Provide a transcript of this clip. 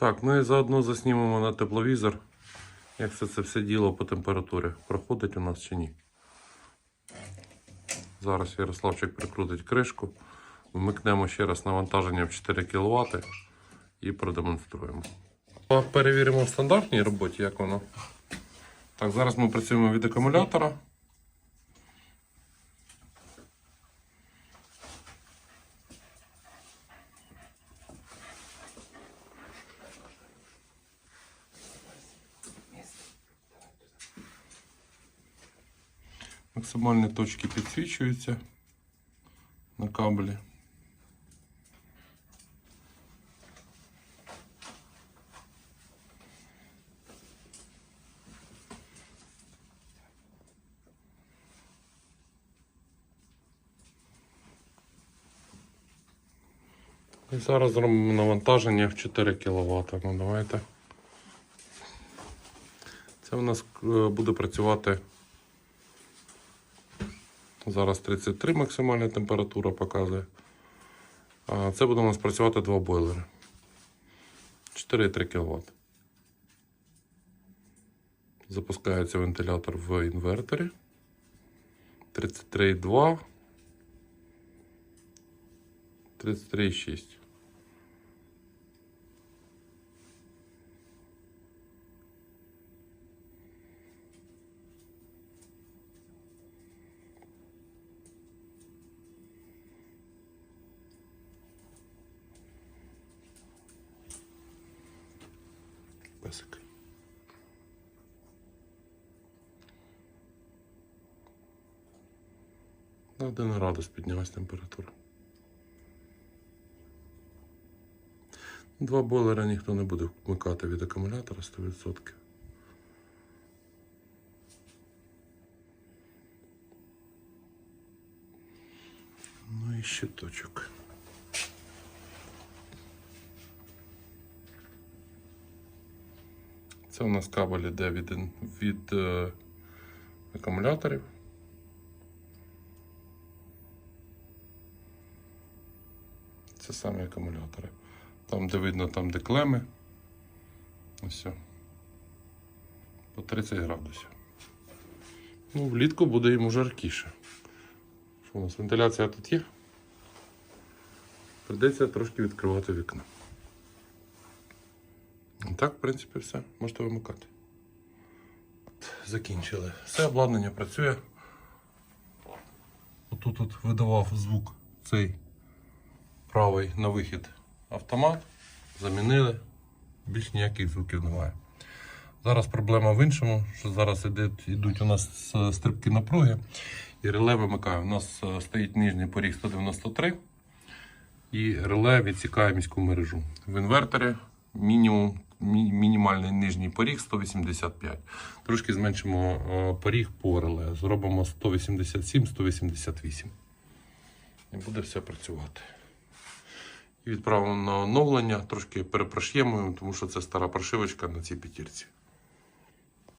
Так, ну і заодно заснімемо на тепловізор, як все це все діло по температурі. Проходить у нас чи ні. Зараз Ярославчик прикрутить кришку. Вмикнемо ще раз навантаження в 4 кВт і продемонструємо. Перевіримо в стандартній роботі, як воно. Так, зараз ми працюємо від акумулятора. Максимальні точки підсвічуються на кабелі. І зараз зробимо навантаження в 4 кВт. Ну давайте. Це у нас е, буде працювати. Зараз 33 максимальна температура показує. Це буде у нас працювати два бойлери. 4,3 кВт. Запускається вентилятор в інверторі. 33,2. 33,6. Песик. На 1 градус піднялась температура. Два бойлера ніхто не буде вмикати від акумулятора 100%. Ну і щиточок. Це у нас кабель іде від, від е, акумуляторів. Це самі акумулятори. Там, де видно, там, де клеми. Ось. По 30 градусів. Ну, влітку буде йому жаркіше. Що у нас вентиляція тут є? Придеться трошки відкривати вікно. Так, в принципі, все. Можете вимикати. Закінчили. Все обладнання працює. Отут от видавав звук цей правий на вихід автомат. Замінили. Більш ніяких звуків немає. Зараз проблема в іншому, що зараз ідуть, ідуть у нас стрибки напруги. І реле вимикаю. У нас е, стоїть нижній поріг 193 і реле відсікає міську мережу. В інверторі мінімум, мі- мінімальний нижній поріг 185. Трошки зменшимо е, поріг по реле. Зробимо 187-188. І буде все працювати. І відправимо на оновлення, трошки перепрошємо, тому що це стара прошивочка на цій п'ятірці.